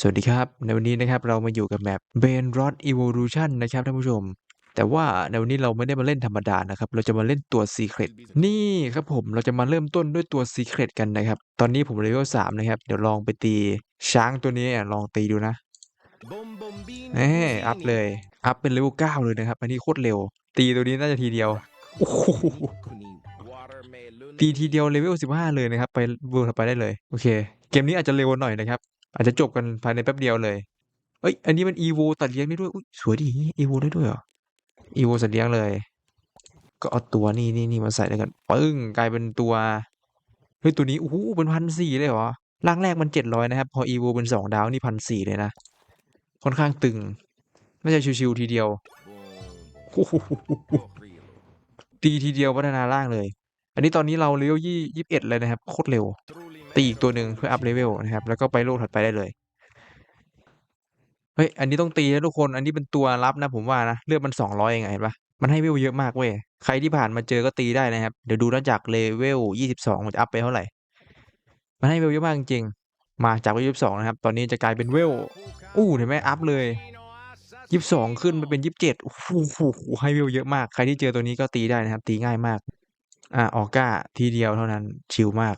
สวัสดีครับ ในวันนี้นะครับเรามาอยู่กับแมป b a n r o d Evolution นะครับท่านผู้ชม แต่ว่าในวันนี้เราไม่ได้มาเล่นธรรมดานะครับ เราจะมาเล่นตัว Secret นี่ครับผมเราจะมาเริ่มต้นด้วยตัว Secret กันนะครับ ตอนนี้ผมเลเวล3นะครับ เดี๋ยวลองไปตีช้างตัวนี้อะลองตีดูนะเอ้อัพเลย อัพเป็นเลเวล9เลยนะครับ อันนี้โคตรเร็ว ตีตัวนี้น่าจะทีเดียวโอ้โหตีทีเดียวเลเวล15 เลยนะครับ ไปเวิร์ถัดไปได้เลย โอเค เกมนี้อาจจะเร็วหน่อยนะครับ อาจจะจบกันภายในแป๊บเดียวเลย เอ้ย อันนี้มันอีโวตัดเลี้ยงได้ด้วย อุ้ยสวยดีอีโวได้ด้วยเหรออีโวสัตว์เลี้ยงเลย ก็เอาตัวนี่นี่นี่มาใส่ด้วยกันปึ้งกลายเป็นตัว เฮ้ย ตัวนี้โอ้โหเป็นพันสี่เลยเหรอ ร่างแรกมันเจ็ดร้อยนะครับ พออีโวเป็นสองดาวนี่พันสี่เลยนะ ค่อนข้างตึงน่าจะชิวๆทีเดียวตีทีเดียวพัฒนาร่างเลย อันนี้ตอนนี้เราเลเวยี่ยี่สิบเอ็ดเลยนะครับ โคตรเร็ว ตีอีกตัวหนึ่งเพื่ออัพเลเวลนะครับ แล้วก็ไปโลกถัดไปได้เลย เฮ้ย อันนี้ต้องตีนะทุกคน อันนี้เป็นตัวรับนะ ผมว่านะ เลือดมันสองร้อยเองเห็นปะมันให้เวลเยอะมากเว้ย ใครที่ผ่านมาเจอก็ตีได้นะครับ เดี๋ยวดูนะจากเลเวลยี่สิบสองมันจะอัพไปเท่าไหร่ มันให้เวลเยอะมากจริง มาจากเวลยี่สิบสองนะครับ ตอนนี้จะกลายเป็นเวล อู้เห็นไหมอัพเลยยี่สิบสองขึ้นไปเป็นยี่สิบเจ็ดโอ้โหให้เวลเยอะมาก ใครที่เจอตัวนี้ก็ตีได้นะครับ ตีง่ายมาก อ่าออก้าทีเดียวเท่านั้น ชิลมาก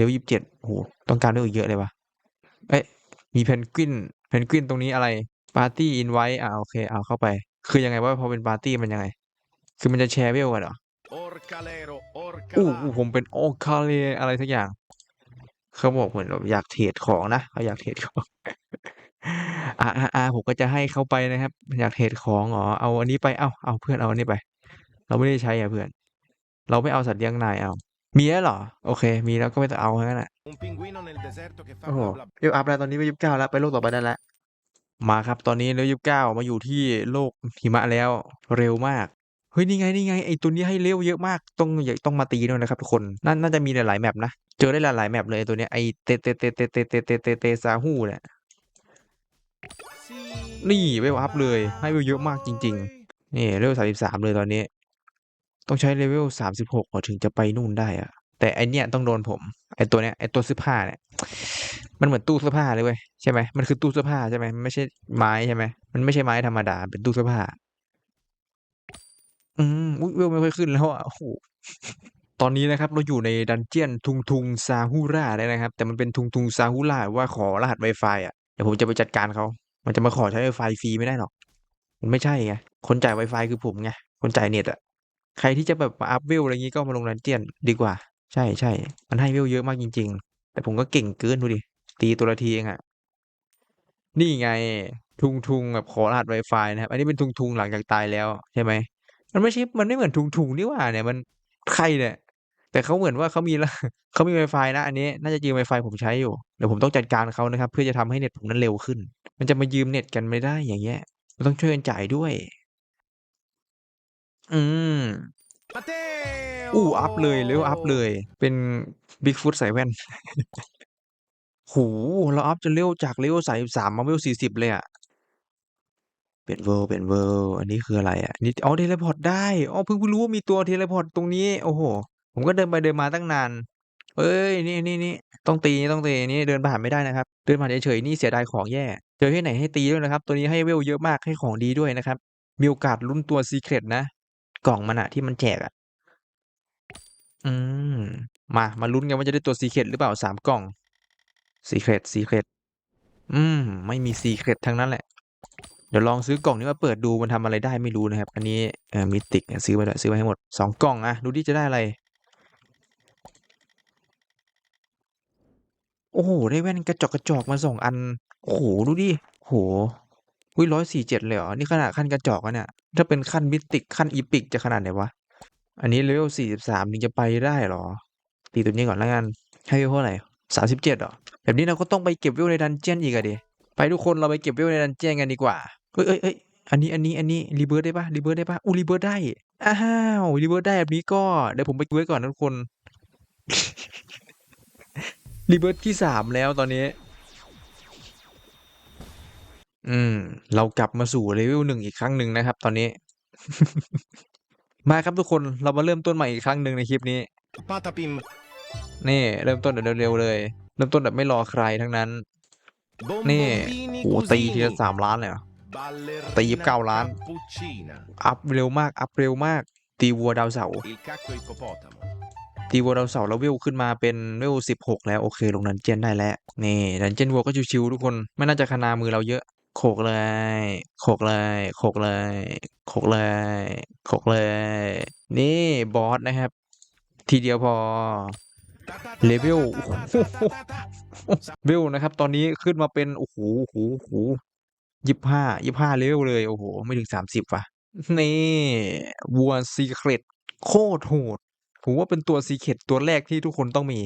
เลเวลยี่สิบเจ็ดโอ้โหต้องการเวลอีกเยอะเลยวะเอ้ยมีเพนกวินเพนกวินตรงนี้อะไรปาร์ตี้อินไว้อ่าโอเคเอาเข้าไป คือยังไงว่าพอเป็นปาร์ตี้มันยังไง คือมันจะแชร์เวลกันเหรออู้อู้ผมเป็นโอคาเลอะไรสักอย่าง เขาบอกเหมือนแบบอยากเทรดของนะเขาอยากเทรดของอ่าอ่าอ่าผมก็จะให้เขาไปนะครับ อยากเทรดของอ๋อเอาอันนี้ไปเอ้าเอาเพื่อนเอาอันนี้ไป เราไม่ได้ใช้อะเพื่อน เราไม่เอาสัตว์เลี้ยงนายเอา มีแล้วเหรอ โอเค มีแล้วก็ไม่ต้องเอาแค่นั้นแหละโอ้โหเวลอัพแล้วตอนนี้ไปยี่สิบเก้าแล้วไปโลกต่อไปได้แล้วมาครับตอนนี้เลเวลยี่สิบเก้ามาอยู่ที่โลกหิมะแล้วเร็วมากเฮ้ยนี่ไงนี่ไงไอตัวนี้ให้เร็วเยอะมากต้องอย่าต้องมาตีด้วยนะครับทุกคนน่าน่าจะมีหลายๆแมปนะเจอได้หลายๆแมปเลยไอ้ตัวเนี้ยไอเตเตเตเตเตเตเตเตเตซาฮูเนี่ยนี่เวลอัพเลยให้เวลเยอะมากจริง ๆ นี่เลเวลสามสิบสามเลยตอนนี้ ต้องใช้เลเวลสามสิบหกถึงจะไปนู่นได้อะแต่ไอเนี้ยต้องโดนผม ไอตัวเนี้ยไอตัวเสื้อผ้าเนี่ยมันเหมือนตู้เสื้อผ้าเลยเว้ยใช่ไหมมันคือตู้เสื้อผ้าใช่ไหมมันไม่ใช่ไม้ใช่ไหมมันไม่ใช่ไม้ธรรมดาเป็นตู้เสื้อผ้า อืมอุ๊ยเวลไม่ค่อยขึ้นแล้วอะโอ้โหตอนนี้นะครับเราอยู่ในดันเจียนทุงทุงซาฮูราเลยนะครับ แต่มันเป็นทุงทุงซาฮูราว่าขอรหัส Wi-Fi อะเดี๋ยวผมจะไปจัดการเขา มันจะมาขอใช้ Wi-Fi ฟรีไม่ได้หรอก มันไม่ใช่ไงคนจ่าย Wi-Fi คือผมไงคนจ่ายเน็ตอะ ใครที่จะแบบมาอัพเวลอะไรงี้ก็มาลงดันเจียนดีกว่า ใช่ใช่มันให้เวลเยอะมากจริง ๆ แต่ผมก็เก่งเกินดูดิตีตัวละทีเองอะนี่ไงทุงทุงแบบขอรหัส Wi-Fi นะครับ อันนี้เป็นทุงทุงหลังจากตายแล้วใช่ไหมมันไม่ใช่มันไม่เหมือนทุงทุงนี่ว่าเนี่ยมันใครเนี่ย แต่เขาเหมือนว่าเขามีละเขามี Wi-Fi นะ อันนี้น่าจะยืม Wi-Fi ผมใช้อยู่เดี๋ยวผมต้องจัดการเขานะครับ เพื่อจะทำให้เน็ตผมนั้นเร็วขึ้น มันจะมายืมเน็ตกันไม่ได้อย่างเงี้ยมันต้องช่วยกันจ่ายด้วย อืมอู้อัพเลยเร็วอัพเลย เป็นบิ๊กฟุตใส่แว่นโหเราอัพจนเร็วจากเลเวลสามสิบสามมาเลเวลสี่สิบเลยอะเปลี่ยนเวิลด์เปลี่ยนเวิลด์อันนี้คืออะไรอะนี่อ๋อเทเลพอร์ตได้อ๋อเพิ่งเพิ่งรู้ว่ามีตัวเทเลพอร์ตตรงนี้ โอ้โห ผมก็เดินไปเดินมาตั้งนาน เอ้ย นี่นี่นี่ต้องตีต้องตีนี่เดินผ่านไม่ได้นะครับ เดินผ่านเฉยๆนี่เสียดายของแย่ เจอที่ไหนให้ตีด้วยนะครับ ตัวนี้ให้เวลเยอะมากให้ของดีด้วยนะครับ มีโอกาสลุ้นตัวซีเครตนะ กล่องมันอะที่มันแจกอะอืม มามาลุ้นกันว่าจะได้ตัวซีเครตหรือเปล่าสามกล่องซีเครตซีเครตอืม ไม่มีซีเครตทั้งนั้นแหละ เดี๋ยวลองซื้อกล่องนี้มาเปิดดูมันทำอะไรได้ไม่รู้นะครับ อันนี้เอ่อมิติกซื้อมาด้วยซื้อมาให้หมดสองกล่องอะดูดิจะได้อะไร โอ้โหได้แว่นกระจกกระจกมาสองอัน โอ้โหดูดิโห วิร้อยสี่เจ็ดเลยเหรอ นี่ขนาดขั้นกระจอกอะเนี่ย ถ้าเป็นขั้นมิติกขั้นอีพิกจะขนาดไหนวะ อันนี้เลเวลสี่สิบสามถึงจะไปได้หรอ ตีตัวนี้ก่อนแล้วกัน ให้เวลเท่าไหร่สามสิบเจ็ดหรอ แบบนี้เราก็ต้องไปเก็บเวลในดันเจียนอีกอะดิ ไปทุกคนเราไปเก็บเวลในดันเจียนกันดีกว่า เอ้ยเอ้ยเอ้ยอันนี้อันนี้อันนี้รีเบิร์ดได้ปะรีเบิร์ดได้ปะอู้รีเบิร์ดได้ อ้าวรีเบิร์ดได้แบบนี้ก็เดี๋ยวผมไปดูไว้ก่อนนะทุกคนรีเบิร์ดที่สามแล้วตอนนี้ อืม เรากลับมาสู่เลเวลหนึ่งอีกครั้งหนึ่งนะครับ ตอนนี้ มาครับทุกคนเรามาเริ่มต้นใหม่อีกครั้งหนึ่งในคลิปนี้ Patapim. นี่เริ่มต้นแบบเร็วๆเลย เริ่มต้นแบบไม่รอใครทั้งนั้น นี่ Bombombini โอ้ตีทีละ cusini, สามล้านเลยเหรอ ballerina ตีเก้าล้าน cappuccina, อัพเร็วมาก อัพเร็วมาก ตีวัวดาวเสาร์ il cacco ippopotamo, ตีวัวดาวเสาร์แล้วเวลขึ้นมาเป็นเวลสิบหกแล้วโอเค ลงดันเจียนได้แล้ว นี่ดันเจียนวัวก็ชิวๆทุกคน ไม่น่าจะคนามือเราเยอะ โขกเลย โขกเลย โขกเลย โขกเลย โขกเลย นี่บอสนะครับ ทีเดียวพอ เลเวลเวลนะครับ ตอนนี้ขึ้นมาเป็น โอ้โหโอ้โหโอ้โหยี่ห้ายี่ห้าเลเวลเลย โอ้โห ไม่ถึงสามสิบว่ะ นี่วัวซีเครตโคตรโหด ผมว่าเป็นตัวซีเครตตัวแรกที่ทุกคนต้องมี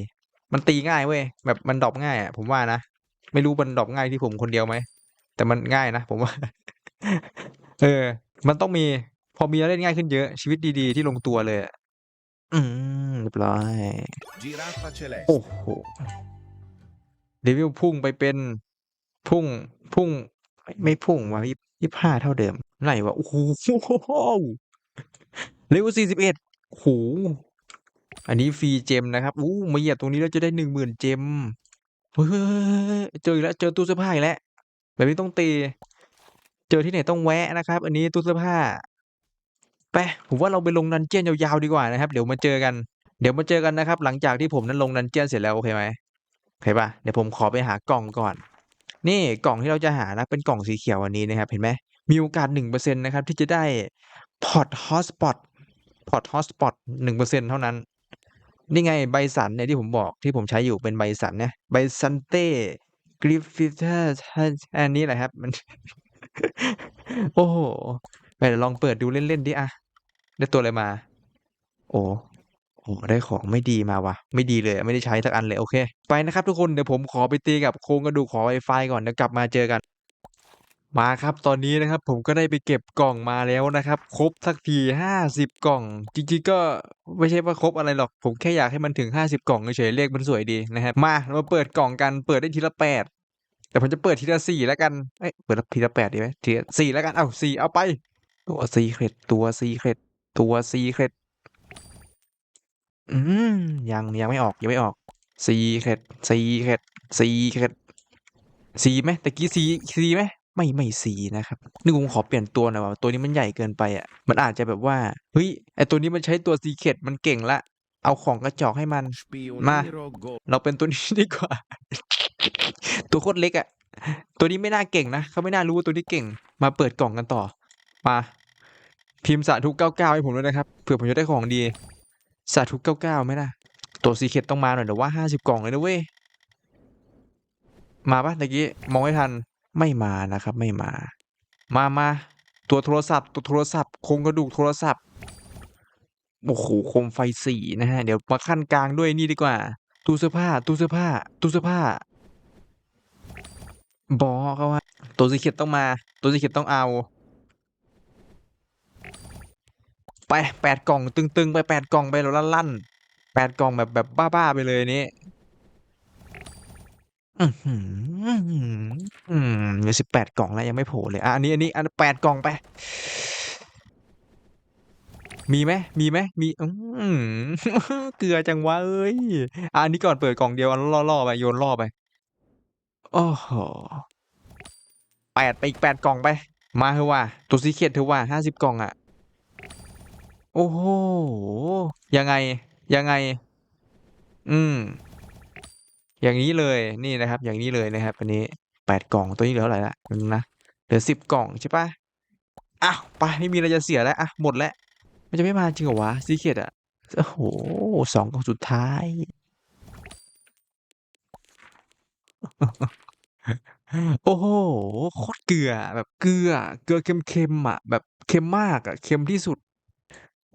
มันตีง่ายเว้ย แบบมันดรอปง่ายอะ ผมว่านะ ไม่รู้มันดรอปง่ายที่ผมคนเดียวไหม แต่มันง่ายนะผมว่า เออ มันต้องมี พอมีแล้วเล่นง่ายขึ้นเยอะชีวิตดีๆ ที่ลงตัวเลยอะอืมเรียบร้อย giraffa celeste, โอ้โหเดวิลพุ่งไปเป็นพุ่งพุ่ง ไม่ไม่พุ่งว่ะยี่ยี่ห้าเท่าเดิมไหนวะโอ้โหเลเวลสี่สิบเอ็ดโอ้โหอันนี้ฟรีเจมนะครับอู้มาเหยียบตรงนี้แล้วจะได้หนึ่งหมื่นเจมเฮ้ยเจออีกแล้วเจอตู้เสื้อผ้าอีกแล้ว แบบนี้ต้องตี เจอที่ไหนต้องแวะนะครับ อันนี้ตู้เสื้อผ้าไปผมว่าเราไปลงดันเจียนยาวๆดีกว่านะครับ เดี๋ยวมาเจอกัน เดี๋ยวมาเจอกันนะครับ หลังจากที่ผมนั้นลงดันเจียนเสร็จแล้วโอเคไหมโอเคปะเดี๋ยวผมขอไปหากล่องก่อน นี่กล่องที่เราจะหานะเป็นกล่องสีเขียวอันนี้นะครับ เห็นไหมมีโอกาสหนึ่งเปอร์เซ็นต์นะครับ ที่จะได้พอร์ตฮอสปอตพอร์ตฮอสปอตหนึ่งเปอร์เซ็นต์เท่านั้นนี่ไงใบสันเนี่ยที่ผมบอกที่ผมใช้อยู่เป็นใบสันเนี่ยใบซันเต้ กริฟฟิเตอร์อันนี้แหละครับ มัน โอ้โหไปเดี๋ยวลองเปิดดูเล่น ๆ ดิอะได้ตัวอะไรมา โอ้โอ้ได้ของไม่ดีมาว่ะไม่ดีเลยไม่ได้ใช้สักอันเลย โอเค ไปนะครับทุกคน เดี๋ยวผมขอไปตีกับโครงกระดูกขอไวไฟก่อนเดี๋ยวกลับมาเจอกัน มาครับตอนนี้นะครับผมก็ได้ไปเก็บกล่องมาแล้วนะครับ ครบสักทีห้าสิบกล่อง จริงๆก็ไม่ใช่ว่าครบอะไรหรอก ผมแค่อยากให้มันถึงห้าสิบกล่องเฉยๆเลขมันสวยดีนะครับมาเรามาเปิดกล่องกันเปิดได้ทีละแปดแต่ผมจะเปิดทีละสี่แล้วกันเอ้ยเปิดทีละแปดดีไหมทีละสี่แล้วกันเอ้าสี่เอาไป ตัวซีเครตตัวซีเครตตัวซีเครตอืมยังยังไม่ออกยังไม่ออกซีเครดซีเครดซีเครดซีไหมตะกี้ซีซีไหม ไม่ไม่ซีนะครับนึกผมขอเปลี่ยนตัวหน่อยว่าตัวนี้มันใหญ่เกินไปอะมันอาจจะแบบว่าเฮ้ยไอตัวนี้มันใช้ตัวซีเครดมันเก่งละ เอาของกระจอกให้มัน spionero go, เราเป็นตัวนี้ดีกว่า ตัวโคตรเล็กอะตัวนี้ไม่น่าเก่งนะเขาไม่น่ารู้ว่าตัวนี้เก่ง มาเปิดกล่องกันต่อ มาพิมพ์สาธุเก้าเก้าให้ผมด้วยนะครับเผื่อผมจะได้ของดีสาธุเก้าเก้าไหมล่ะตัวซีเคตต้องมาหน่อยเดี๋ยวว่าห้าสิบกล่องเลยนะเว้ยมาปะตะกี้มองไม่ทัน ไม่มานะครับ ไม่มา มามาตัวโทรศัพท์ ตัวโทรศัพท์โครงกระดูกโทรศัพท์โอ้โหโคมไฟสีนะฮะ เดี๋ยวมาขั้นกลางด้วยนี่ดีกว่า ตู้เสื้อผ้า ตู้เสื้อผ้า ตู้เสื้อผ้า บอเขาว่า ตัวซีเคตต้องมา ตัวซีเคตต้องเอา ไปแปดกล่องตึงๆ ไปแปดกล่องไปแล้วลั่นๆแปดกล่องแบบแบบบ้าๆไปเลยนี้ อือหือ อืมเหลือสิบแปดกล่องแล้วยังไม่โผล่เลยอะอันนี้อันนี้อันแปดกล่องไป มีไหมมีไหมมีอืมเกลือจังวะเอ้ยอะอันนี้ก่อนเปิดกล่องเดียวอันล่อๆไปโยนล่อไปโอ้โหแปดไปอีกแปดกล่องไป มาเถอะว่าตัวซีเคทเถอะว่าห้าสิบกล่องอะ โอ้โหยังไงยังไง อืม อย่างนี้เลยนี่นะครับ อย่างนี้เลยนะครับอันนี้แปดกล่องตัวนี้เหลือเท่าไหร่ละนึงนะเหลือสิบกล่องใช่ปะอ้าวไปไม่มีอะไรจะเสียแล้วอะหมดแล้วมันจะไม่มาจริงเหรอวะซีเคดอะโอ้โหสองกล่องสุดท้าย โอ้โหโคตรเกลือแบบเกลือ เกลือเค็มๆอะแบบเค็มมากอะเค็มที่สุด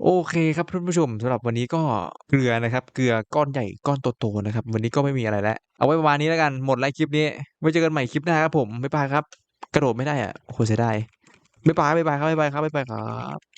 โอเคครับท่านผู้ชมสำหรับวันนี้ก็เกลือนะครับ เกลือก้อนใหญ่ก้อนโตๆนะครับ วันนี้ก็ไม่มีอะไรแล้ว เอาไว้ประมาณนี้แล้วกันหมดไลค์คลิปนี้ไว้เจอกันใหม่คลิปหน้าครับผมบ๊ายบายครับ กระโดดไม่ได้อะโอ้โหเสียดายบ๊ายบายบ๊ายบายครับบ๊ายบายครับบ๊ายบายครับ